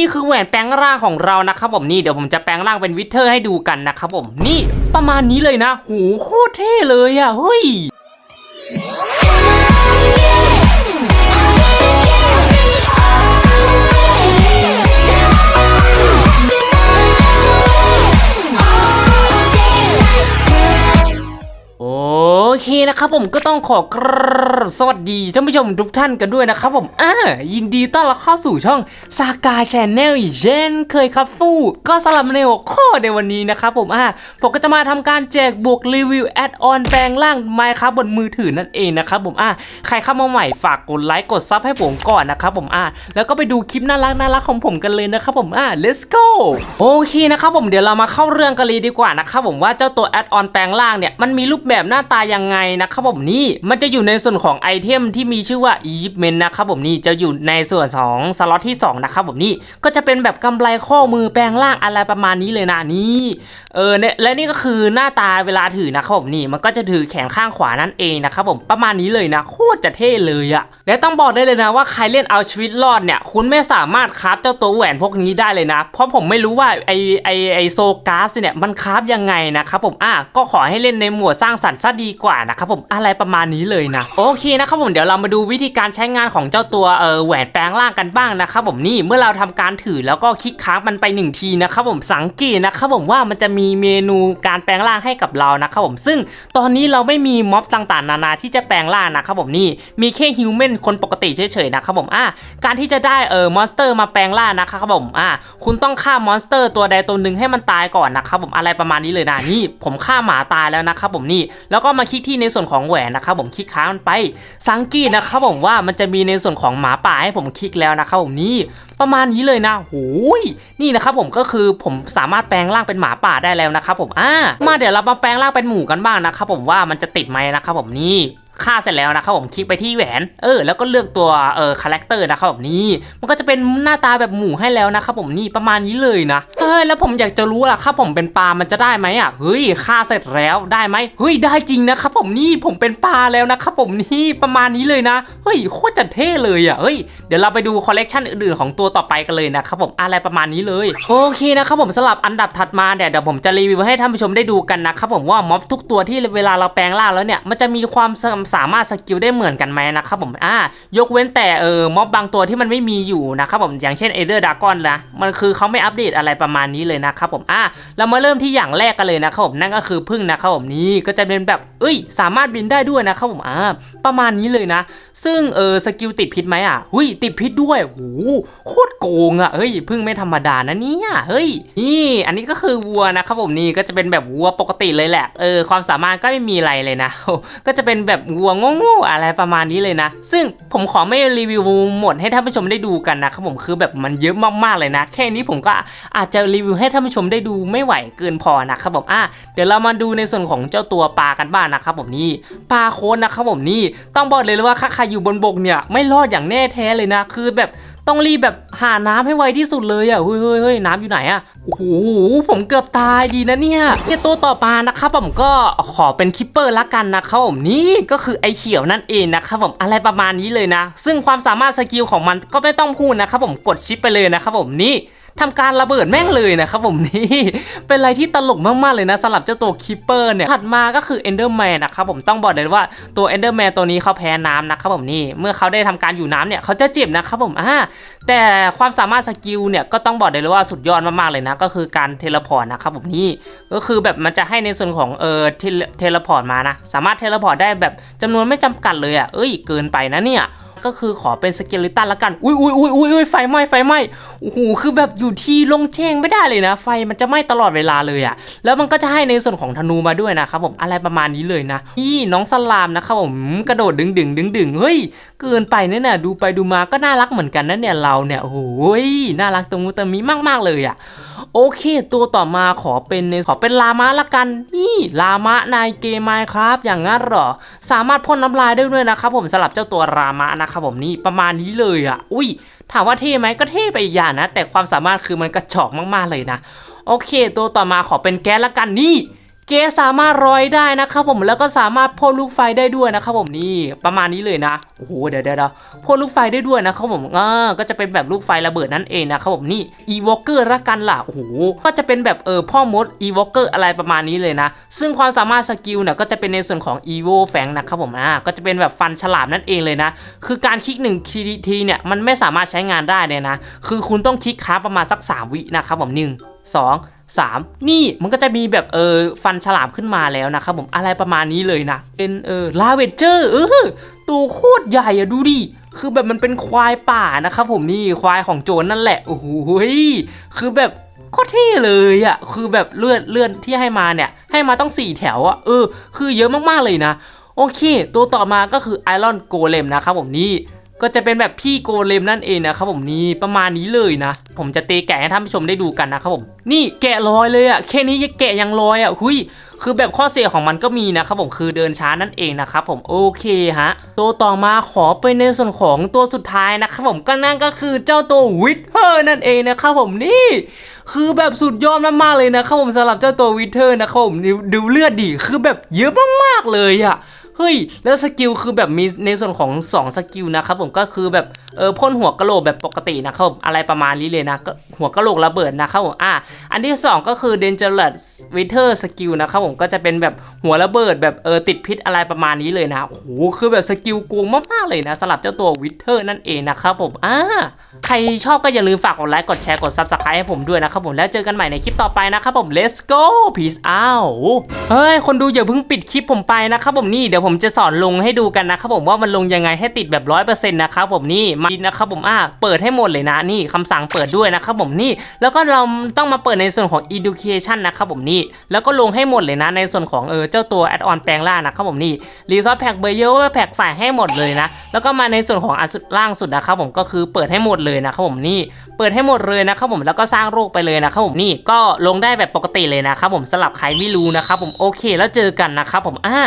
นี่คือแหวนแปลงร่างของเรานะครับผมนี่เดี๋ยวผมจะแปลงร่างเป็นวิเทอร์ให้ดูกันนะครับผมนี่ประมาณนี้เลยนะ หูโคตรเท่เลยอะเฮ้ย นะครับผมก็ต้องขอกรสวัสดีท่านผู้ชมทุกท่านกันด้วยนะครับผมอ่ายินดีต้อนรับเข้าสู่ช่องซากาชแนลอีกเช่นเคยครับฟู่ก็สลับในหัวข้อในวันนี้นะครับผมอ่าผมก็จะมาทำการแจกบวกรีวิวแอดออนแปลงร่างไมค์ครับบนมือถือนั่นเองนะครับผมอ่าใครเข้ามาใหม่ฝากกดไลค์กดซับให้ผมก่อนนะครับผมอ่าแล้วก็ไปดูคลิปน่ารักน่ารักของผมกันเลยนะครับผมอ่า let's go โอเคนะครับผมเดี๋ยวเรามาเข้าเรื่องกันเลยดีกว่านะครับผมว่าเจ้าตัวแอดออนแปลงร่างเนี่ยมันมีรูปแบบหน้าตายังไงนะครับผมนี่มันจะอยู่ในส่วนของไอเทมที่มีชื่อว่า e v m e n นนะครับผมนี่จะอยู่ในส่วนของสล็อตที่2นะครับผมนี่ก็จะเป็นแบบกำไรข้อมือแปลงร่างอะไรประมาณนี้เลยนะนี่เออเนี่ยและนี่ก็คือหน้าตาเวลาถือนะครับผมนี่มันก็จะถือแขนข้างขวานั่นเองนะครับผมประมาณนี้เลยนะโคตรจะเท่เลยอะและต้องบอกได้เลยนะว่าใครเล่นเอาชีวิตรอดเนี่ยคุณไม่สามารถคราฟเจ้าตัวแหวนพวกนี้ได้เลยนะ เพราะผมไม่รู้ว่าไอไอไอโซกาสเนี่ยมันคราฟยังไงนะครับผมอะก็ขอให้เล่นในหมวดสร้างสรรค์ซะดีกว่านะครับผมอะไรประมาณนี้เลยนะโอเคนะครับผมเดี๋ยวเรามาดูวิธีการใช้งานของเจ้าตัวเออแหวนแปลงร่างกันบ้างนะครับผมนี่เมื่อเราทำการถือแล้วก็คลิกค้างมันไปหนึ่งทีนะครับผมสังเกตนะครับผมว่ามันจะมีเมนูการแปลงร่างให้กับเรานะครับผมซึ่งตอนนี้เราไม่มีม็อบต่างๆ นานาที่จะแปลงร่างนะครับผมนี่มีแค่ฮิวแมนคนปกติเฉยๆนะครับผมอะการที่จะได้เออมอนสเตอร์มาแปลงร่างนะครับผมอะคุณต้องฆ่ามอนสเตอร์ ตัวใดตัวหนึ่งให้มันตายก่อนนะครับผมอะไรประมาณนี้เลยนะนี่ผมฆ่าหมาตายแล้วนะครับผมนี่แล้วก็มาคลิกที่ในส่วนส่วนของแหวนนะครับผมคลิกค้างมันไปสังกีนะครับผมว่ามันจะมีในส่วนของหมาป่าให้ผมคลิกแล้วนะครับผมนี่ประมาณนี้เลยนะโอ้ยนี่นะครับผมก็คือผมสามารถแปลงร่างเป็นหมาป่าได้แล้วนะครับผมอ่ามาเดี๋ยวเรามาแปลงร่างเป็นหมูกันบ้างนะครับผมว่ามันจะติดไหมนะครับผมนี่ ค่าเสร็จแล้วนะครับผมคลิกไปที่แหวน เออ แล้วก็เลือกตัวเออคาแรคเตอร์นะครับผมนี่มันก็จะเป็นหน้าตาแบบหมูให้แล้วนะครับผมนี่ประมาณนี้เลยนะเออแล้วผมอยากจะรู้ล่ะครับผมเป็นปลามันจะได้ไหมอะเฮ้ยค่าเสร็จแล้วได้ไหมเฮ้ยได้จริงนะครับผมนี่ผมเป็นปลาแล้วนะครับผมนี่ประมาณนี้เลยนะเฮ้ยโคตรจะเท่เลยอะเฮ้ยเดี๋ยวเราไปดูคอลเลกชันอื่นๆของตัวต่อไปกันเลยนะครับผมอะไรประมาณนี้เลยโอเคนะครับผมสลับอันดับถัดมาเดี๋ยวเดี๋ยวผมจะรีวิวให้ท่านผู้ชมได้ดูกันนะครับผมว่าม็อบทุกตัวที่เวลาเราแปลงร่างแล้วเนี่ยมันจะมีความสามารถสกิลได้เหมือนกันไหมนะครับผมอ่ายกเว้นแต่เออม็อบบางตัวที่มันไม่มีอยู่นะครับผมอย่างเช่นเอเดอร์ดากอนนะมันคือเขาไม่อัปเดตอะไรประมาณนี้เลยนะครับผมอ่าเรามาเริ่มที่อย่างแรกกันเลยนะครับผมนั่นก็คือพึ่งนะครับผมนี่ก็จะเป็นแบบเอ้ย สามารถบินได้ด้วยนะครับผมอ่าประมาณนี้เลยนะ ซึ่งเออสกิลติดพิษไหมอะหุยติดพิษด้วยโหโคตรโกงอะเฮ้ยพึ่งไม่ธรรมดานะเนี่ยเฮ้ยนี่อันนี้ก็คือวัวนะครับผมนี่ก็จะเป็นแบบวัวปกติเลยแหละเออความสามารถก็ไม่มีอะไรเลยนะ ก็จะเป็นแบบววัวงงๆอะไรประมาณนี้เลยนะ ซึ่งผมขอไม่รีวิวหมดให้ท่านผู้ชมได้ดูกันนะครับผมคือแบบมันเยอะมากๆเลยนะ แค่นี้ผมก็อาจจะรีวิวให้ท่านผู้ชมได้ดูไม่ไหวเกินพอนะครับผมอะเดี๋ยวเรามาดูในส่วนของเจ้าตัวปลากันบ้างนะครับผมนี่ปลาโคนนะครับผมนี่ต้องบอกเลยว่าถ้าใครอยู่บนบกเนี่ยไม่รอดอย่างแน่แท้เลยนะ คือแบบ ต้องรีบแบบหาน้ำให้ไวที่สุดเลยอะเฮ้ยเฮ้ยเฮ้ยน้ำอยู่ไหนอะโอ้โหผมเกือบตายดีนะเนี่ยเนี่ยตัวต่อมานะครับผมก็ขอเป็นคิปเปอร์ละกันนะครับผมนี่ก็คือไอเขียวนั่นเองนะครับผมอะไรประมาณนี้เลยนะ ซึ่งความสามารถสกิลของมันก็ไม่ต้องพูดนะครับผมกดชิปไปเลยนะครับผมนี่ ทำการระเบิดแม่งเลยนะครับผมนี่เป็นอะไรที่ตลกมากๆเลยนะสำหรับเจ้าตัวคิปเปอร์เนี่ยถัดมาก็คือ Enderman นนะครับผมต้องบอกเลยว่าตัว Enderman ตัวนี้เขาแพ้น้ำนะครับผมนี่เมื่อเขาได้ทำการอยู่น้ำเนี่ยเขาจะเจ็บนะครับผมอ่าแต่ความสามารถสกิลเนี่ยก็ต้องบอกเลยว่าสุดยอดมากๆเลยนะก็คือการเทเลพอร์ตนะครับผมนี่ก็คือแบบมันจะให้ในส่วนของเออเทเลเทเลพอร์ตมานะสามารถเทเลพอร์ตได้แบบจำนวนไม่จำกัดเลยอะเอ้ยเกินไปนะเนี่ยก็คือขอเป็นสเกลิตันละกัน อุ้ยอุ้ยอุ้ยอุ้ยอุ้ยไฟไหม้ไฟไหม้ โอ้โหคือแบบอยู่ที่ลงแจ้งไม่ได้เลยนะ ไฟมันจะไหม้ตลอดเวลาเลยอะแล้วมันก็จะให้ในส่วนของธนูมาด้วยนะครับผมอะไรประมาณนี้เลยนะนี่น้องสลามนะครับผมกระโดดดึงดึงดึงดึงเฮ้ยเกินไปเนี่ยนะดูไปดูมาก็น่ารักเหมือนกันนะเนี่ยเราเนี่ยโอ้โหน่ารักตรงมุตมีมาก ๆ เลยอะโอเค ตัวต่อมาขอเป็นในขอเป็นลามะละกัน นี่ลามะในเกมไมครับ อย่างงั้นเหรอ สามารถพ่นน้ำลายได้ด้วยนะครับผมสำหรับเจ้าตัวรามะนะครับผมนี่ประมาณนี้เลยอะ อุ้ย ถามว่าเท่ไหมก็เท่ไปอีกอย่างนะ แต่ความสามารถคือมันกระจอกมากๆเลยนะ โอเค ตัวต่อมาขอเป็นแก๊สละกันนี่ เกสสามารถร้อยได้นะครับผมแล้วก็สามารถพ่นลูกไฟได้ด้วยนะครับผมนี่ประมาณนี้เลยนะโอ้โหเดี๋ยวเดี๋ยวเดี๋ยวพ่นลูกไฟได้ด้วยนะครับผมอ่าก็จะเป็นแบบลูกไฟระเบิดนั่นเองนะครับผมนี่อีวอเกอร์ละกันล่ะโอ้โหก็จะเป็นแบบเออพ่อมดอีวอเกอร์อะไรประมาณนี้เลยนะ ซึ่งความสามารถสกิลเนี่ยก็จะเป็นในส่วนของอีโวแฟงนะครับผมอ่าก็จะเป็นแบบฟันฉลามนั่นเองเลยนะ คือการคลิกหนึ่งทีเนี่ยมันไม่สามารถใช้งานได้เลยนะ คือคุณต้องคลิกค้างประมาณสัก 3 วินะครับผมหนึ่ง สองสามนี่มันก็จะมีแบบเออฟันฉลามขึ้นมาแล้วนะครับผมอะไรประมาณนี้เลยนะ เป็นเออลาเวเจอร์เออตัวโคตรใหญ่อะดูดิคือแบบมันเป็นควายป่านะครับผมนี่ควายของโจรนั่นแหละโอ้โหคือแบบโคตรเท่เลยอะคือแบบเลือดเลือดที่ให้มาเนี่ย ให้มาต้องสี่แถวอะเออ คือเยอะมากๆเลยนะ โอเค ตัวต่อมาก็คือไอรอนโกเลมนะครับผมนี่ ก็จะเป็นแบบพี่โกเลมนั่นเองนะครับผมนี่ประมาณนี้เลยนะ ผมจะเตีแกะให้ท่านผู้ชมได้ดูกันนะครับผมนี่แกะลอยเลยอะแค่นี้ยังแกะยังลอยอะหุยคือแบบข้อเสียของมันก็มีนะครับผมคือเดินช้านั่นเองนะครับผมโอเคฮะตัวต่อมาขอไปในส่วนของตัวสุดท้ายนะครับผมก็นั่นก็คือเจ้าตัววิทเทอร์นั่นเองนะครับผมนี่ คือแบบสุดยอดมากๆเลยนะครับผมสำหรับเจ้าตัววิทเทอร์นะครับผมดูดูเลือดดิคือแบบเยอะมากๆเลยอะ เฮ้ย แล้วสกิลคือแบบมีในส่วนของ 2 สกิลนะครับผมก็คือแบบเออพ่นหัวกะโหลกแบบปกตินะครับอะไรประมาณนี้เลยนะก็หัวกะโหลกระเบิดนะครับผมอะอันที่ 2 ก็คือ Dangerous Wither Skill นะครับผมก็จะเป็นแบบหัวระเบิดแบบเออติดพิษอะไรประมาณนี้เลยนะโอ้โหคือแบบสกิลโกงมากๆเลยนะสำหรับเจ้าตัว Wither นั่นเองนะครับผมอ่าใครชอบก็อย่าลืมฝากกดไลค์กดแชร์กด Subscribe ให้ผมด้วยนะครับผมแล้วเจอกันใหม่ในคลิปต่อไปนะครับผม let's go peace out เฮ้ยคนดูอย่าเพิ่งปิดคลิปผมไปนะครับผมนี่เดี๋ยวผมมจะสอนลงให้ดูกันนะครับผมว่ามันลงยังไงให้ติดแบบร้อยเปอร์เซ็นต์นะครับผมนี่มานะครับผมอ่าเปิดให้หมดเลยนะนี่คำสั่งเปิดด้วยนะครับผมนี่แล้วก็เราต้องมาเปิดในส่วนของ education นะครับผมนี่แล้วก็ลงให้หมดเลยนะในส่วนของเออเจ้าตัว add on แปลงร่านะครับผมนี่ resource pack เบอร์เยอะแพ็กใส่ให้หมดเลยนะ แล้วก็มาในส่วนของอันสุดล่างสุดนะครับผมก็คือเปิดให้หมดเลยนะครับผมนี่เปิดให้หมดเลยนะครับผมแล้วก็สร้างโรคไปเลยนะครับผมนี่ก็ลงได้แบบปกติเลยนะครับผมสำหรับใครไม่รู้นะครับผมโอเคแล้วเจอกันนะครับผมอ่า